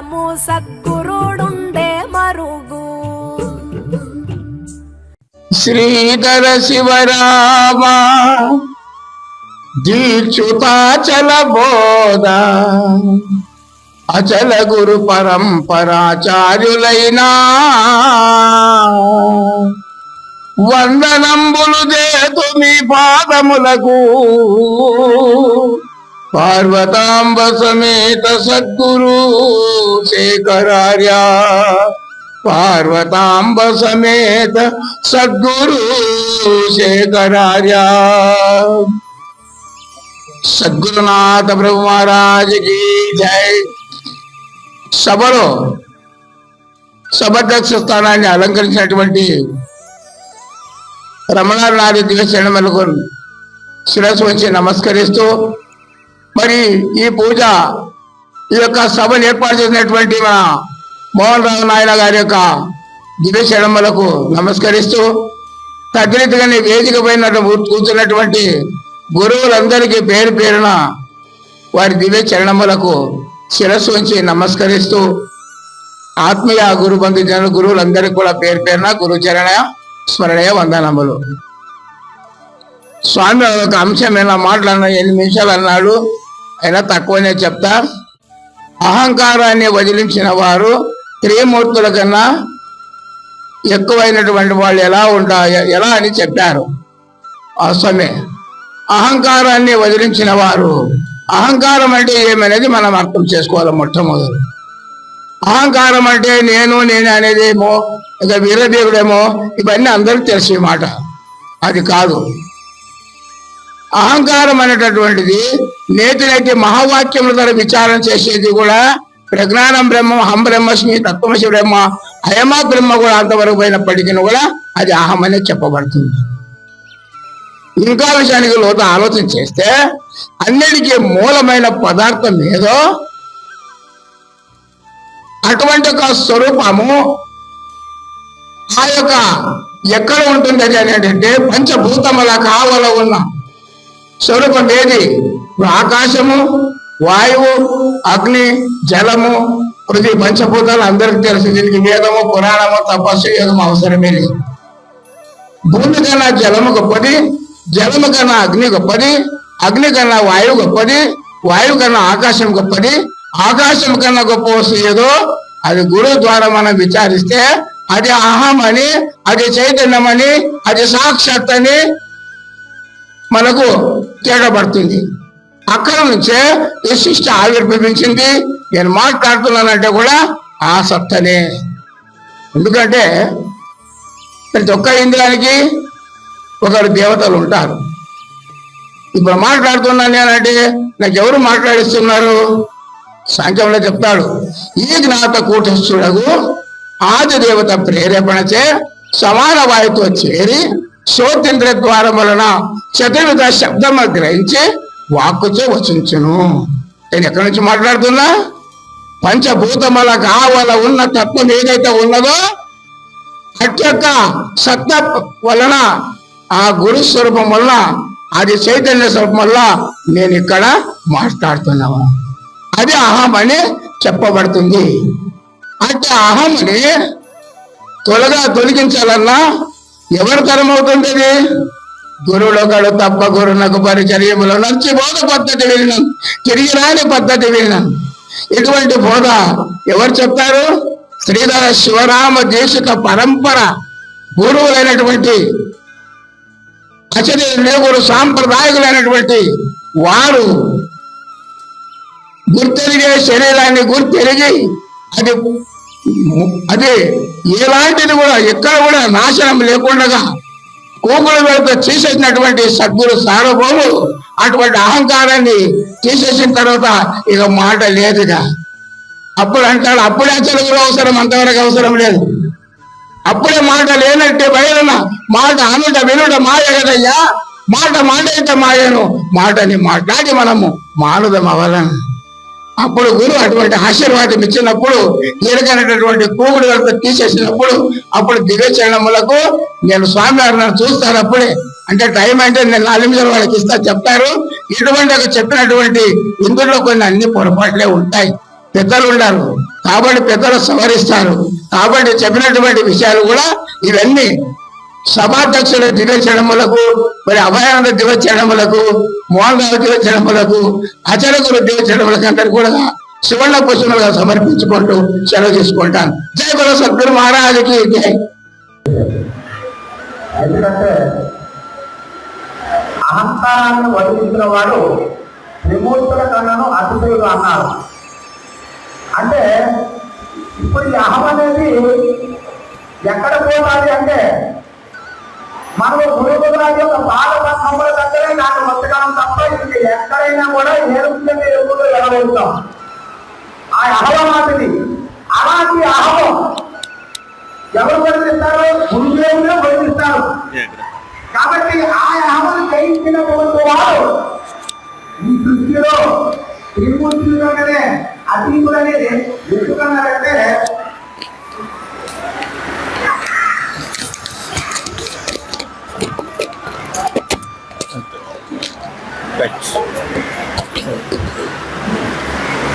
కాలము సద్గురుడుండే మరుగు. శ్రీధర శివరామ దీక్షుతాచల బోధ అచల గురు పరంపరాచార్యులైనా. వందనంబులు దేతు మీ పాదములకు పార్వతాంబ సమేత సద్గురు శేఖరార్య. పార్వతాంబ సమేత సద్గురు శేఖరార్య. సద్గురునాథ ప్రభు మహారాజుకి జై. సభలో సభాధ్యక్ష స్థానాన్ని అలంకరించినటువంటి రమణారాజు దివశరణములకు శిరస్సు వచ్చి నమస్కరిస్తూ మరి ఈ పూజ ఈ యొక్క సభను ఏర్పాటు చేసినటువంటి మన మోహన్ రావు నాయుడు గారి యొక్క దివ్యశడమ్మలకు నమస్కరిస్తూ తద్రీతిగానే వేదిక పైన కూర్చున్నటువంటి గురువులందరికీ పేరు పేరున వారి దివ్య చరణములకు శిరస్సు ఉంచి నమస్కరిస్తూ ఆత్మీయ గురు బంధు గురువులందరికీ కూడా పేరు పేరున గురు చరణ స్మరణీయ వందనములు. స్వామి ఒక అంశం ఇలా మాట్లాడిన ఎన్ని నిమిషాలు అన్నాడు. అయినా తక్కువనే చెప్తా. అహంకారాన్ని వదిలించిన వారు త్రిమూర్తుల కన్నా ఎక్కువైనటువంటి వాళ్ళు ఎలా ఉంటా ఎలా అని చెప్పారు. అవసరమే అహంకారాన్ని వదిలించిన వారు అహంకారం అంటే ఏమనేది మనం అర్థం చేసుకోవాలి మొట్టమొదటి. అహంకారం అంటే నేను నేను అనేదేమో ఇక వీరదేవుడేమో ఇవన్నీ అందరికీ తెలిసే మాట. అది కాదు. అహంకారం అనేటటువంటిది నేతినైతే మహావాక్యముల ద్వారా విచారణ చేసేది కూడా ప్రజ్ఞానం బ్రహ్మ హం బ్రహ్మస్మి తత్వమసి బ్రహ్మ హయమా బ్రహ్మ కూడా అంతవరకు పోయినప్పటికీ కూడా అది అహం అనేది చెప్పబడుతుంది. ఇంకా విషయానికి లోత ఆలోచన చేస్తే అన్నిటికీ మూలమైన పదార్థం ఏదో అటువంటి ఒక స్వరూపము ఆ యొక్క ఎక్కడ ఉంటుంది అది ఏంటంటే పంచభూతముల కావల ఉన్న స్వరూపం ఏది? ఆకాశము వాయువు అగ్ని జలము ప్రతి పంచభూతాలు అందరికి తెలుసు. దీనికి వేదము పురాణము తపస్సు యోగము అవసరమే లేదు. భూమి కన్నా జలము గొప్పది జలము కన్నా అగ్ని గొప్పది అగ్ని కన్నా వాయువు గొప్పది వాయువు కన్నా ఆకాశం గొప్పది ఆకాశం కన్నా గొప్ప వస్తువు ఏదో? అది గురువు ద్వారా మనం విచారిస్తే అది అహం అని అది చైతన్యం అని అది సాక్షాత్ అని మనకు తేడబడుతుంది అక్కడ నుంచే విశిష్ట ఆవిర్భవించింది నేను మాట్లాడుతున్నానంటే కూడా ఆ సత్తనే ఎందుకంటే ప్రతి ఒక్క ఇంద్రానికి ఒకరు దేవతలు ఉంటారు. ఇప్పుడు మాట్లాడుతున్నాను నేనంటే నాకు ఎవరు మాట్లాడిస్తున్నారు? సాంఖ్యంలో చెప్తాడు ఈ జ్ఞాత కూటస్థుడకు ఆది దేవత ప్రేరేపణచే సమాన వాయుతో చేరి శ్రోతింద్ర ద్వారం వలన చతుర్విధ శబ్దము గ్రహించి వాక్కుచే వచించును. నేను ఎక్కడి నుంచి మాట్లాడుతున్నా? పంచభూతముల కావల ఉన్న తత్వం ఏదైతే ఉన్నదో అట్ యొక్క సత్త వలన ఆ గురు స్వరూపం వలన అది చైతన్య స్వరూపం వల్ల నేను ఇక్కడ మాట్లాడుతున్నాను అది అహం అని చెప్పబడుతుంది. అంటే అహంని తొలగా తొలగించాలన్నా ఎవరి తరం అవుతుంది గురువులొకడు తప్ప గురునకు పరిచర్యములు నచ్చి బోధ పద్ధతి విన్నాను తిరిగి రాని పద్ధతి విన్నాను ఇటువంటి బోధ ఎవరు చెప్తారు శ్రీధర శివరామ దేశిక పరంపర గురువులైనటువంటి అచరి గురు సాంప్రదాయకులైనటువంటి వారు గుర్తెరిగే శరీరాన్ని గుర్తెరిగి అది అదే ఎలాంటిది కూడా ఎక్కడ కూడా నాశనం లేకుండా కోకుల వెళ్తే తీసేసినటువంటి సద్గురు సార్వభౌము అటువంటి అహంకారాన్ని తీసేసిన తర్వాత ఇక మాట లేదుగా. అప్పుడు అంటాడు అప్పుడే తెలుగులో అవసరం అంతవరకు అవసరం లేదు. అప్పుడే మాట లేనట్టే బయలున మాట అనుట వినుట మాయ కదయ్యా? మాట మాట అయితే మాయను? మాటని మాట్లాడి మనము మానుదం అవ్వాలని అప్పుడు గురువు అటువంటి ఆశీర్వాదం ఇచ్చినప్పుడు ఎరగనటువంటి కూగుడు వరకు తీసేసినప్పుడు అప్పుడు దివ్యచరణములకు నేను స్వామి నన్ను చూస్తాను అప్పుడే. అంటే టైం అంటే నేను నాలుగు నిమిషాలు వాళ్ళకి ఇస్తా చెప్తారు. ఇటువంటి ఒక చెప్పినటువంటి ఇందులో కొన్ని అన్ని పొరపాట్లే ఉంటాయి. పెద్దలు ఉన్నారు కాబట్టి పెద్దలు సవరిస్తారు. కాబట్టి చెప్పినటువంటి విషయాలు కూడా ఇవన్నీ సభాధ్యక్షుల దివ్యచడములకు మరి అభయానంద దివ్యచడములకు మోహన్ రావు దివ్యచడములకు అచరకుల దివ్యచడములకు అందరు కూడా శివణ పుష్పములుగా సమర్పించుకుంటూ సెలవు తీసుకుంటాను. జై గురు సద్గురు మహారాజుకి జై. ఎందుకంటే అహంకారాన్ని వదిలించిన వాడు త్రిమూర్తుల కన్నను అతిశయుడు అన్నారు అంటే ఇప్పుడు ఈ అహం అనేది ఎక్కడ పోతాది అంటే మనము గురువురాజు యొక్క బాధ పద్మముల దగ్గరే నాకు మొత్తకాలం తప్ప ఇది ఎక్కడైనా కూడా ఏడుపుగా ఎప్పుడు ఎడగలుగుతాం ఆ అహవమాటిది అలాంటి అహవం ఎవరు వదిలిస్తారు గురుదేవులే వదిలిస్తారు కాబట్టి ఆ అహమను జయించినటువంటి వారు ఈ దృష్టిలో త్రిమూర్తులలోనే అతీతులు అనేది ఎందుకన్నారంటే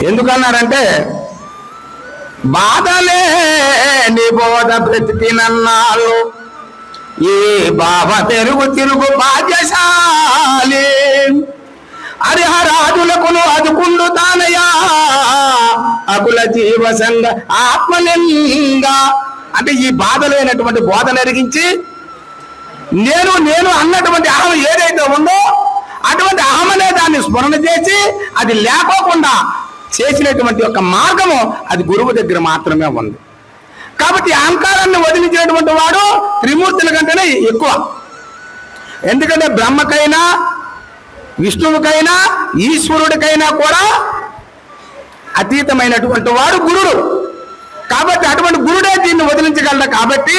ఎందుకన్నారంటే బాధలే నీ బోధ బ్రతికినన్నాళ్ళు ఈ బాబ తెరుగు తిరుగు బాధ్యశాలి హరిహరాజులకును అదుకుండు తానయా అకుల జీవ సంగ ఆత్మలింగ. అంటే ఈ బాధలైనటువంటి బోధన ఎరిగించి నేను నేను అన్నటువంటి అహం ఏదైతే ఉందో అటువంటి అహమనే దాన్ని స్మరణ చేసి అది లేకోకుండా చేసినటువంటి ఒక మార్గము అది గురువు దగ్గర మాత్రమే ఉంది. కాబట్టి అహంకారాన్ని వదిలించినటువంటి వాడు త్రిమూర్తుల కంటేనే ఎక్కువ. ఎందుకంటే బ్రహ్మకైనా విష్ణువుకైనా ఈశ్వరుడికైనా కూడా అతీతమైనటువంటి వాడు గురుడు. కాబట్టి అటువంటి గురుడే దీన్ని వదిలించగలడు కాబట్టి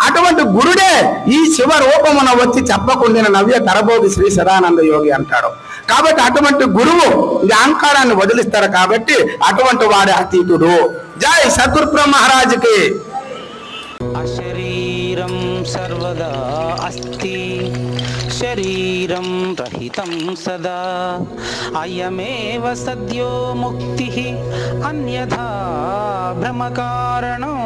అటువంటి గురుడే ఈ శివ రూపమున వచ్చి చెప్పకుండిన నవ్య తరబోధి శ్రీ సదానంద యోగి అంటాడు. కాబట్టి అటువంటి గురువు ఈ అహంకారాన్ని వదిలిస్తారు కాబట్టి అటువంటి వాడే అతీతుడు. జై సద్గురు మహారాజుకి. అశరీరం సర్వదా అస్తి. శరీరం రహితం సదా. అయమేవ సద్యో ముక్తి. అన్యథా భ్రమకారణం